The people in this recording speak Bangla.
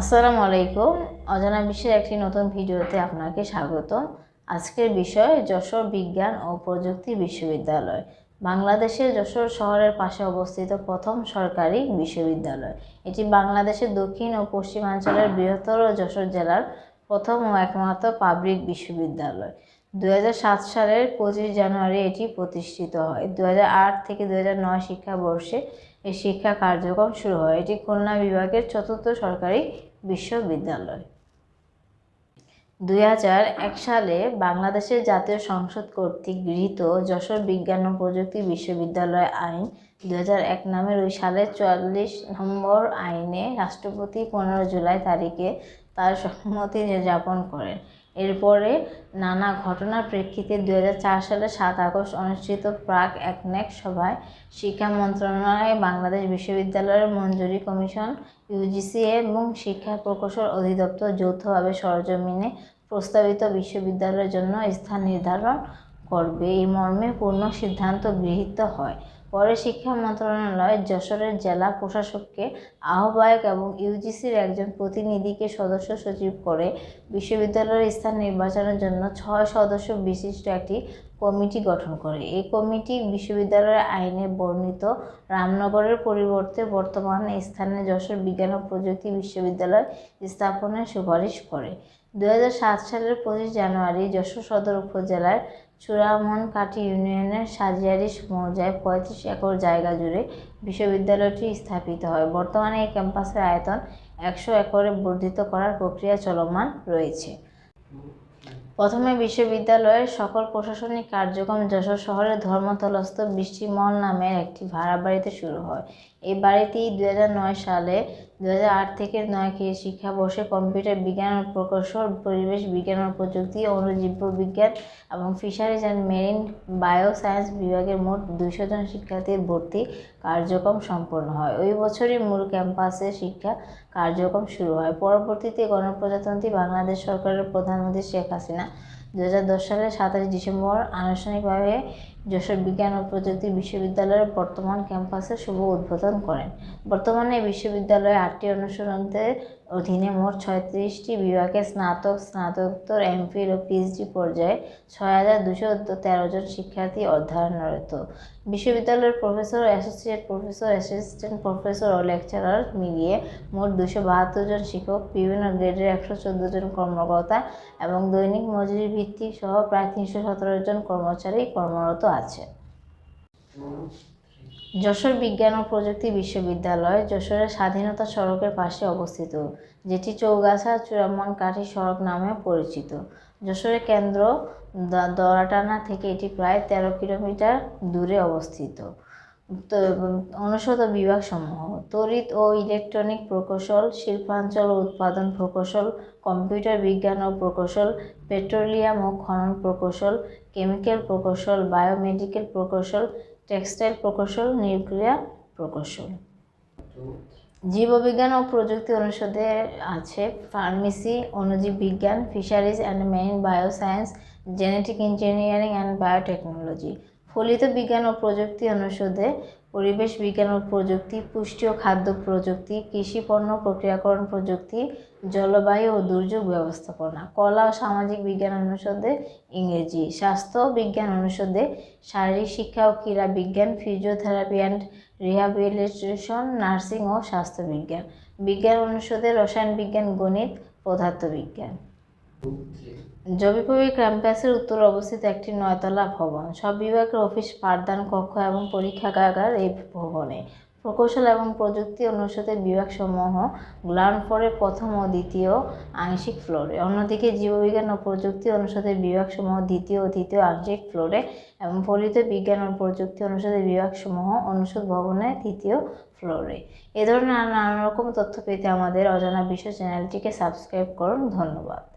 আসসালামু আলাইকুম। অজানা বিশ্বের একটি নতুন ভিডিওতে আপনাকে স্বাগত আজকের বিষয় যশোর বিজ্ঞান ও প্রযুক্তি বিশ্ববিদ্যালয়। বাংলাদেশের যশোর শহরের পাশে অবস্থিত প্রথম সরকারি বিশ্ববিদ্যালয়। এটি বাংলাদেশের দক্ষিণ ও পশ্চিমাঞ্চলের বৃহত্তর যশোর জেলার প্রথম ও একমাত্র পাবলিক বিশ্ববিদ্যালয়। দু হাজার সাত সালের পঁচিশ জানুয়ারি এটি প্রতিষ্ঠিত হয়। দু হাজার আট থেকে দু হাজার নয় শিক্ষাবর্ষে এই শিক্ষা কার্যক্রম শুরু হয়। এটি খুলনা বিভাগের চতুর্থ সরকারি বিশ্ববিদ্যালয়। দুই সালে বাংলাদেশের জাতীয় সংসদ কর্তৃক গৃহীত যশোর বিজ্ঞান ও প্রযুক্তি বিশ্ববিদ্যালয় আইন দুই এক নামের ওই সালের চুয়াল্লিশ নম্বর আইনে রাষ্ট্রপতি পনেরো জুলাই তারিখে তার সম্মতি জ্ঞাপন করেন। এরপরে নানা ঘটনার প্রেক্ষিতে দু হাজার চার সালে সাত আগস্ট অনুষ্ঠিত প্রাক একনেক সভায় শিক্ষা মন্ত্রণালয় বাংলাদেশ বিশ্ববিদ্যালয়ের মঞ্জুরি কমিশন ইউজিসি এবং শিক্ষা প্রকৌশল অধিদপ্তর যৌথভাবে সরজমিনে প্রস্তাবিত বিশ্ববিদ্যালয়ের জন্য স্থান নির্ধারণ করবে। এই মর্মে পূর্ণ সিদ্ধান্ত গৃহীত হয়। পরে শিক্ষা মন্ত্রণালয় যশোরের জেলা প্রশাসককে আহ্বায়ক এবং ইউজিসির একজন প্রতিনিধিকে সদস্য সচিব করে বিশ্ববিদ্যালয়ের স্থান নির্বাচনের জন্য ছয় সদস্য বিশিষ্ট একটি কমিটি গঠন করে। এই কমিটি বিশ্ববিদ্যালয়ের আইনে বর্ণিত। রামনগরের পরিবর্তে বর্তমান স্থানে যশোর বিজ্ঞান ও প্রযুক্তি বিশ্ববিদ্যালয় স্থাপনের সুপারিশ করে। দু হাজার সাত সালের পঁচিশ জানুয়ারি যশোর সদর উপজেলার চূড়ামনকাঠি ইউনিয়নের সাজিয়ারি মৌজায় পঁয়ত্রিশ একর জায়গা জুড়ে বিশ্ববিদ্যালয়টি স্থাপিত হয়। বর্তমানে এই ক্যাম্পাসের আয়তন একশো একরে বর্ধিত করার প্রক্রিয়া চলমান রয়েছে। প্রথমে বিশ্ববিদ্যালয়ের সকল প্রশাসনিক কার্যক্রম যশোর শহরের ধর্মতলস্থ বৃষ্টিমহল নামের একটি ভাড়া বাড়িতে শুরু হয়। এই বাড়িটি দু সালে দু হাজার আট থেকে নয় শিক্ষাবর্ষে কম্পিউটার বিজ্ঞান ও প্রকৌশল, পরিবেশ বিজ্ঞান ও প্রযুক্তি, অণুজীব বিজ্ঞান এবং ফিশারিজ অ্যান্ড মেরিন বায়োসায়েন্স বিভাগের মোট দুইশো জন শিক্ষার্থীর ভর্তি কার্যক্রম সম্পন্ন হয়। ওই বছরই মূল ক্যাম্পাসে শিক্ষা কার্যক্রম শুরু হয়। পরবর্তীতে গণপ্রজাতন্ত্রী বাংলাদেশ সরকারের প্রধানমন্ত্রী শেখ হাসিনা দু হাজার দশ সালের সাতাশ ডিসেম্বর আনুষ্ঠানিকভাবে যশোর বিজ্ঞান ও প্রযুক্তি বিশ্ববিদ্যালয়ের বর্তমান ক্যাম্পাসের শুভ উদ্বোধন করেন। বর্তমানে বিশ্ববিদ্যালয়ে আটটি অনুষদের অধীনে মোট ছয়ত্রিশটি বিভাগে স্নাতক, স্নাতকোত্তর, এমফিল ও পিএইচডি পর্যায়ে ছয় হাজার দুশো তেরো জন শিক্ষার্থী অধ্যয়নরত। বিশ্ববিদ্যালয়ের professor, associate professor, assistant professor ও লেকচারার মিলিয়ে মোট দুশো বাহাত্তর জন শিক্ষক, বিভিন্ন গ্রেডের একশো চোদ্দ জন কর্মকর্তা এবং দৈনিক মজুরি ভিত্তিক সহ প্রায় তিনশো সতেরো জন কর্মচারী কর্মরত আছে। যশোর বিজ্ঞান ও প্রযুক্তি বিশ্ববিদ্যালয় যশোরের স্বাধীনতা সড়কের পাশে অবস্থিত, যেটি চৌগাছা চূড়ামন কাঠি সড়ক নামে পরিচিত। যশোরের কেন্দ্র দরাটানা থেকে এটি প্রায় তেরো কিলোমিটার দূরে অবস্থিত। অনুষদ বিভাগসমূহ তড়িৎ ও ইলেকট্রনিক প্রকৌশল, শিল্পাঞ্চল ও উৎপাদন প্রকৌশল, কম্পিউটার বিজ্ঞান ও প্রকৌশল, পেট্রোলিয়াম ও খনন প্রকৌশল, কেমিক্যাল প্রকৌশল বায়োমেডিকেল প্রকৌশল, টেক্সটাইল প্রকৌশল, নিউক্লিয়ার প্রকৌশল। জীববিজ্ঞান ও প্রযুক্তি অনুষদে আছে ফার্মেসি, অণুজীব বিজ্ঞান, fisheries and marine bioscience, genetic engineering and biotechnology. ফলিত বিজ্ঞান ও প্রযুক্তি অনুষদে পরিবেশ বিজ্ঞান ও প্রযুক্তি, পুষ্টি ও খাদ্য প্রযুক্তি, কৃষি, পণ্য প্রক্রিয়াকরণ প্রযুক্তি, জলবায়ু ও দুর্যোগ ব্যবস্থাপনা, কলা ও সামাজিক বিজ্ঞান অনুষদে ইংরেজি, স্বাস্থ্য বিজ্ঞান অনুষদে শারীরিক শিক্ষা ও ক্রীড়া বিজ্ঞান, ফিজিওথেরাপি অ্যান্ড রিহ্যাবিলিটেশন, নার্সিং ও স্বাস্থ্য বিজ্ঞান বিজ্ঞান অনুষদে রসায়ন বিজ্ঞান, গণিত, পদার্থবিজ্ঞান। জবিপবি ক্যাম্পাসের উত্তর অবস্থিত একটি নয়তলা ভবন। সব বিভাগের অফিস, পাঠদান, কক্ষ এবং পরীক্ষাগার এই ভবনে। প্রকৌশল এবং প্রযুক্তি অনুষদের বিভাগসমূহ গ্রাউন্ড ফ্লোরে প্রথম ও দ্বিতীয় আংশিক ফ্লোরে। অন্যদিকে জীববিজ্ঞান ও প্রযুক্তি অনুষদের বিভাগসমূহ দ্বিতীয় ও তৃতীয় আংশিক ফ্লোরে এবং ফলিত বিজ্ঞান ও প্রযুক্তি অনুষদের বিভাগসমূহ অনুষদ ভবনে তৃতীয় ফ্লোরে। এ ধরনের নানা রকম তথ্য পেতে আমাদের অজানা বিশ্ব চ্যানেলটিকে সাবস্ক্রাইব করুন। ধন্যবাদ।